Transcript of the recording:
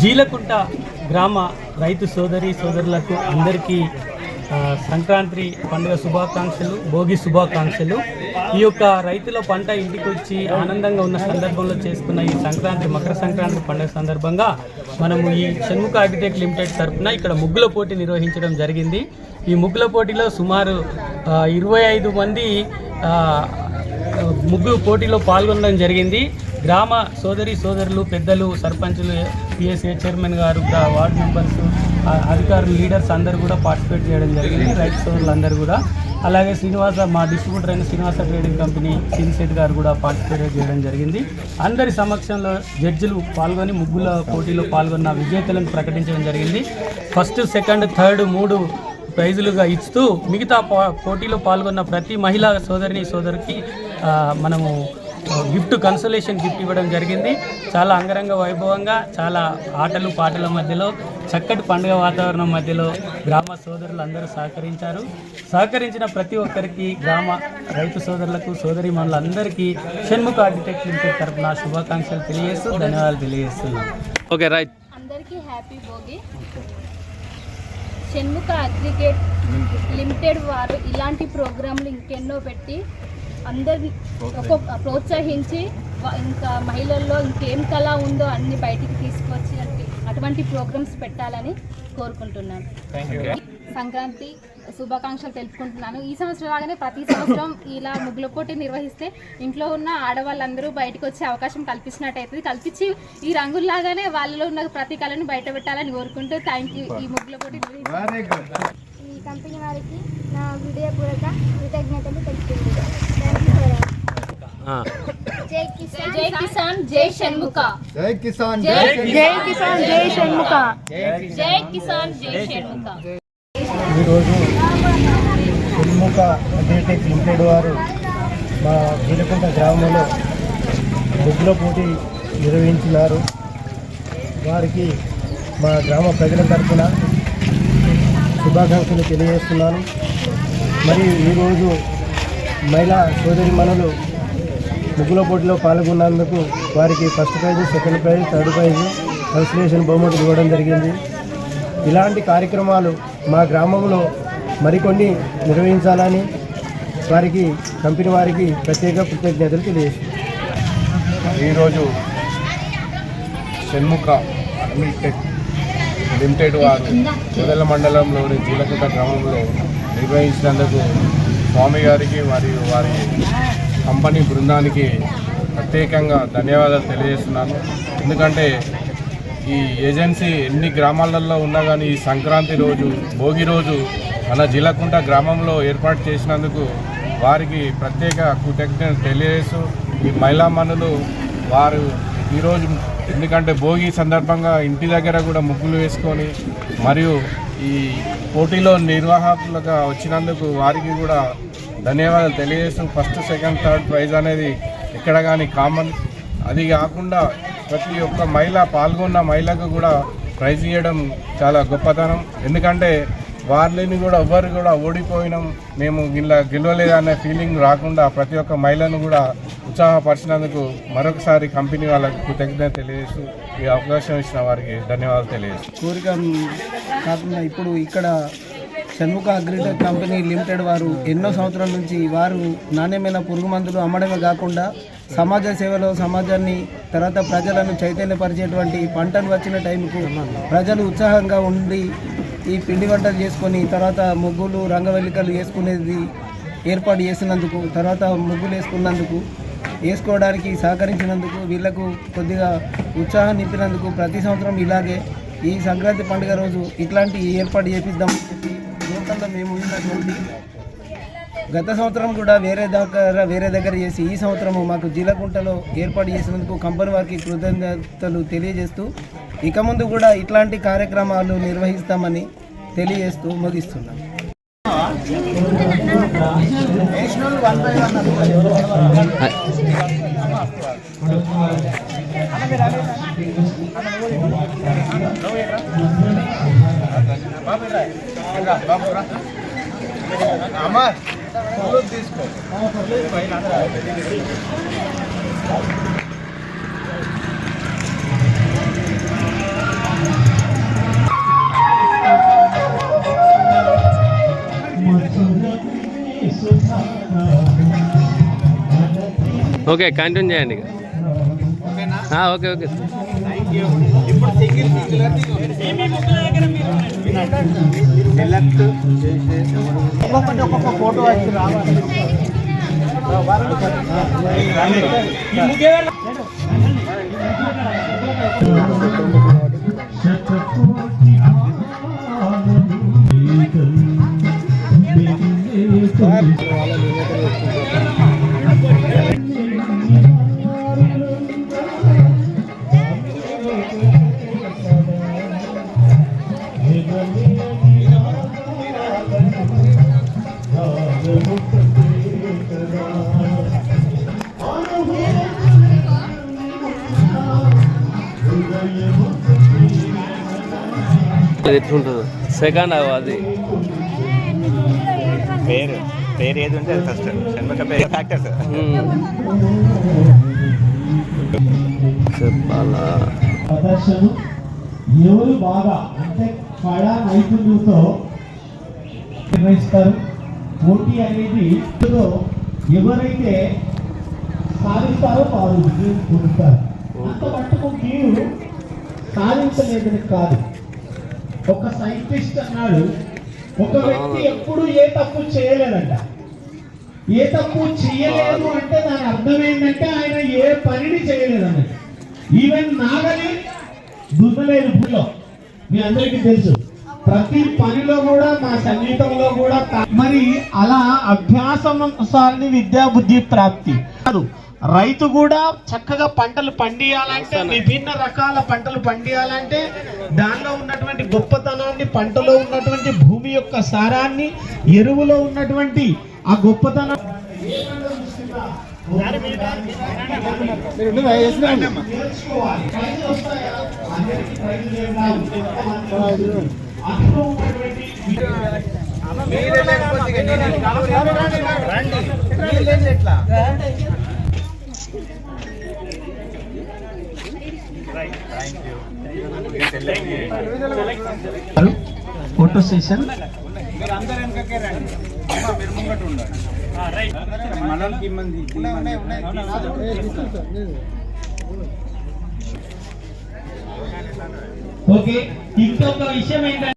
జీలకుంట గ్రామ రైతు సోదరి సోదరులకు అందరికీ సంక్రాంతి పండుగ శుభాకాంక్షలు భోగి శుభాకాంక్షలు. ఈ యొక్క రైతుల పంట ఇంటికి వచ్చి ఆనందంగా ఉన్న సందర్భంలో చేసుకున్న ఈ సంక్రాంతి మకర సంక్రాంతి పండుగ సందర్భంగా మనము ఈ షణ్ముఖ ఆర్కిటెక్ట్ లిమిటెడ్ తరఫున ఇక్కడ ముగ్గుల పోటీ నిర్వహించడం జరిగింది. ఈ ముగ్గుల పోటీలో సుమారు ఇరవై ఐదు మంది ముగ్గు పోటీలో పాల్గొనడం జరిగింది. గ్రామ సోదరి సోదరులు పెద్దలు సర్పంచులు పిఎస్ఏ చైర్మన్ గారు వార్డు మెంబర్స్ అధికారులు లీడర్స్ అందరూ కూడా పార్టిసిపేట్ చేయడం జరిగింది. రైతు సోదరులు అందరూ కూడా. అలాగే శ్రీనివాస మా డిస్ట్రిబ్యూటర్ అయిన శ్రీనివాస ట్రేడింగ్ కంపెనీ సిన్సెట్ గారు కూడా పార్టిసిపేట్ చేయడం జరిగింది. అందరి సమక్షంలో జడ్జిలు పాల్గొని ముగ్గుల పోటీలో పాల్గొన్న విజేతలను ప్రకటించడం జరిగింది. ఫస్ట్ సెకండ్ థర్డ్ మూడు ప్రైజులుగా ఇస్తూ మిగతా పోటీలో పాల్గొన్న ప్రతి మహిళా సోదరిని సోదరికి మనము గిఫ్ట్ కన్సలేషన్ గిఫ్ట్ ఇవ్వడం జరిగింది. చాలా అంగరంగ వైభవంగా చాలా ఆటలు పాటల మధ్యలో చక్కటి పండుగ వాతావరణం మధ్యలో గ్రామ సోదరులు అందరూ సహకరించారు. సహకరించిన ప్రతి ఒక్కరికి గ్రామ రైతు సోదరులకు సోదరి అందరికీ షణ్ముఖ ఆర్కిటెక్ట్ లిమిటెడ్ తరపున శుభాకాంక్షలు తెలియజేస్తూ ధన్యవాదాలు తెలియజేస్తున్నాం ఓకే రైట్. అందరికీ happy Bhogi. Shanmukha aggregate limited వారు ఇలాంటి ప్రోగ్రాంలు ఇంకెన్నో పెట్టి అందరిని ఒక ప్రోత్సహించి ఇంకా మహిళల్లో ఇంకేం కళ ఉందో అన్ని బయటికి తీసుకొచ్చి అటువంటి ప్రోగ్రామ్స్ పెట్టాలని కోరుకుంటున్నాను. సంక్రాంతి శుభాకాంక్షలు తెలుపుకుంటున్నాను. ఈ సంవత్సరం లాగానే ప్రతి సంవత్సరం ఇలా ముగ్గుల పోటీ నిర్వహిస్తే ఇంట్లో ఉన్న ఆడవాళ్ళందరూ బయటకు వచ్చే అవకాశం కల్పించినట్టయితుంది. కల్పించి ఈ రంగుల్లాగానే వాళ్ళలో ఉన్న ప్రతి కళను బయట పెట్టాలని కోరుకుంటూ థ్యాంక్ యూ ఈ ముగ్గుల పోటీ ఈ కంపెనీ వారికి నా హృదయపూర్వక కృతజ్ఞతలు తెలుపుతున్నాను జై కిసాన్. జై కిసాన్ జై షణ్ముఖ. జై కిసాన్ జై జై కిసాన్ జై షణ్ముఖ. జై కిసాన్. జై షణ్ముఖ. ఈరోజు షణ్ముఖ అగ్రిటెక్ లిమిటెడ్ వారు మా జీలకుంట గ్రామంలో ముగ్గుల పోటీ నిర్వహించినారు. వారికి మా గ్రామ ప్రజల తరఫున శుభాకాంక్షలు తెలియజేస్తున్నాను. మరియు ఈరోజు మహిళా సోదరి మనులు ముగ్గుల పోటీలో పాల్గొన్నందుకు వారికి first prize second prize third prize consolation బహుమతులు ఇవ్వడం జరిగింది. ఇలాంటి కార్యక్రమాలు మా గ్రామంలో మరికొన్ని నిర్వహించాలని వారికి కంపెనీ వారికి ప్రత్యేక కృతజ్ఞతలు తెలియజేస్తున్నాను. ఈరోజు షణ్ముఖ అగ్రిటెక్ లిమిటెడ్ వారు మొదల మండలంలోని జీలకుంట గ్రామంలో నిర్వహించినందుకు స్వామి గారికి మరియు వారి కంపెనీ బృందానికి ప్రత్యేకంగా ధన్యవాదాలు తెలియజేస్తున్నాను. ఎందుకంటే ఈ ఏజెన్సీ ఎన్ని గ్రామాలలో ఉన్నా కానీ ఈ సంక్రాంతి రోజు భోగి రోజు మన జీలకుంట గ్రామంలో ఏర్పాటు చేసినందుకు వారికి ప్రత్యేక కృతజ్ఞత తెలియజేస్తూ ఈ మహిళా మనులు వారు ఈరోజు ఎందుకంటే భోగి సందర్భంగా ఇంటి దగ్గర కూడా ముగ్గులు వేసుకొని మరియు ఈ పోటీలో నిర్వాహకులుగా వచ్చినందుకు వారికి కూడా ధన్యవాదాలు తెలియజేస్తూ ఫస్ట్ సెకండ్ థర్డ్ ప్రైజ్ అనేది ఎక్కడ కానీ కామన్. అది కాకుండా ప్రతి ఒక్క మహిళ పాల్గొన్న మహిళకు కూడా ప్రైజ్ ఇవ్వడం చాలా గొప్పతనం. ఎందుకంటే వాళ్ళని కూడా ఎవరు కూడా ఓడిపోయినాం మేము ఇలా గెలవలేదనే ఫీలింగ్ రాకుండా ప్రతి ఒక్క మహిళను కూడా ఉత్సాహపరిచినందుకు మరొకసారి కంపెనీ వాళ్ళకు కృతజ్ఞత తెలియజేస్తూ ఈ అవకాశం ఇచ్చిన వారికి ధన్యవాదాలు తెలియజేస్తూ. కోరిక కాకుండా ఇప్పుడు ఇక్కడ షణ్ముఖ అగ్రిటెక్ కంపెనీ లిమిటెడ్ వారు ఎన్నో సంవత్సరాల నుంచి వారు నాణ్యమైన పురుగు మందులు అమ్మడమే కాకుండా సమాజ సేవలో సమాజాన్ని తర్వాత ప్రజలను చైతన్యపరిచేటువంటి పంటలు వచ్చిన టైంకు ప్రజలు ఉత్సాహంగా ఉండి ఈ పిండి వంటలు చేసుకొని తర్వాత ముగ్గులు రంగవల్లికలు వేసుకునేది ఏర్పాటు చేసినందుకు తర్వాత ముగ్గులు వేసుకున్నందుకు వేసుకోవడానికి సహకరించినందుకు వీళ్ళకు కొద్దిగా ఉత్సాహం నింపినందుకు ప్రతి సంవత్సరం ఇలాగే ఈ సంక్రాంతి పండుగ రోజు ఇట్లాంటి ఏర్పాటు చేపిద్దాం అని చెప్పి మేము ఉన్నటువంటి గత సంవత్సరం కూడా వేరే దగ్గర వేరే దగ్గర చేసి ఈ సంవత్సరం మాకు జీలకుంటలో ఏర్పాటు చేసినందుకు కంపెనీ వారికి కృతజ్ఞతలు తెలియజేస్తూ ఇక ముందు కూడా ఇట్లాంటి కార్యక్రమాలు నిర్వహిస్తామని తెలియజేస్తూ ముగిస్తున్నాం అమ్మా. Oke, okay, kantun ya ini. Oke, oke. Thank you. Select okay ఒక్కొక్కటి ఒక్కొక్క ఫోటో వచ్చి రావాలి Thank you. అది ఎట్లుంటుందో సెకండ్ అది. పేరు పేరు ఏది ఉంటే ఫస్ట్ షణ్ముఖ పేరు. ఫ్యాక్టర్స్. చెప్పాలా? ప్రదర్శన ఎవరు బాగా అంటే కళా నైపుణ్యంతో నిర్వహిస్తారు. పోటీ అనేది ఎవరైతే సాధిస్తారో వారు విజయం పొందుతారు. అంత మట్టుకు మీరు సాధించలేదని కాదు. ఒక సైంటిస్ట్ అన్నాడు ఒక వ్యక్తి ఎప్పుడు ఏ తప్పు చేయలేదంట. ఏ తప్పు చేయలేదు అంటే దాని అర్థం ఏంటంటే ఆయన ఏ పనిని చేయలేదండి ఈవెన్ నాగలి దున్నలేదు భూమిలో మీ అందరికీ తెలుసు ప్రతి పనిలో కూడా మా సంగీతంలో కూడా మరి అలా అభ్యాసంసారిని విద్యా బుద్ధి ప్రాప్తి. కాదు రైతు కూడా చక్కగా పంటలు పండియాలంటే విభిన్న రకాల పంటలు పండియాలంటే దానిలో ఉన్నటువంటి గొప్పతనాన్ని పంటలో ఉన్నటువంటి భూమి యొక్క సారాన్ని ఎరువులో ఉన్నటువంటి ఆ గొప్పతనం. ప్రైజులు వస్తాయా? అందరికీ ప్రైజులు ఏం రావు. అందులో ఉన్నటువంటి ఫోటో సెషన్ ఓకే ఇంకొక విషయం ఏంటంటే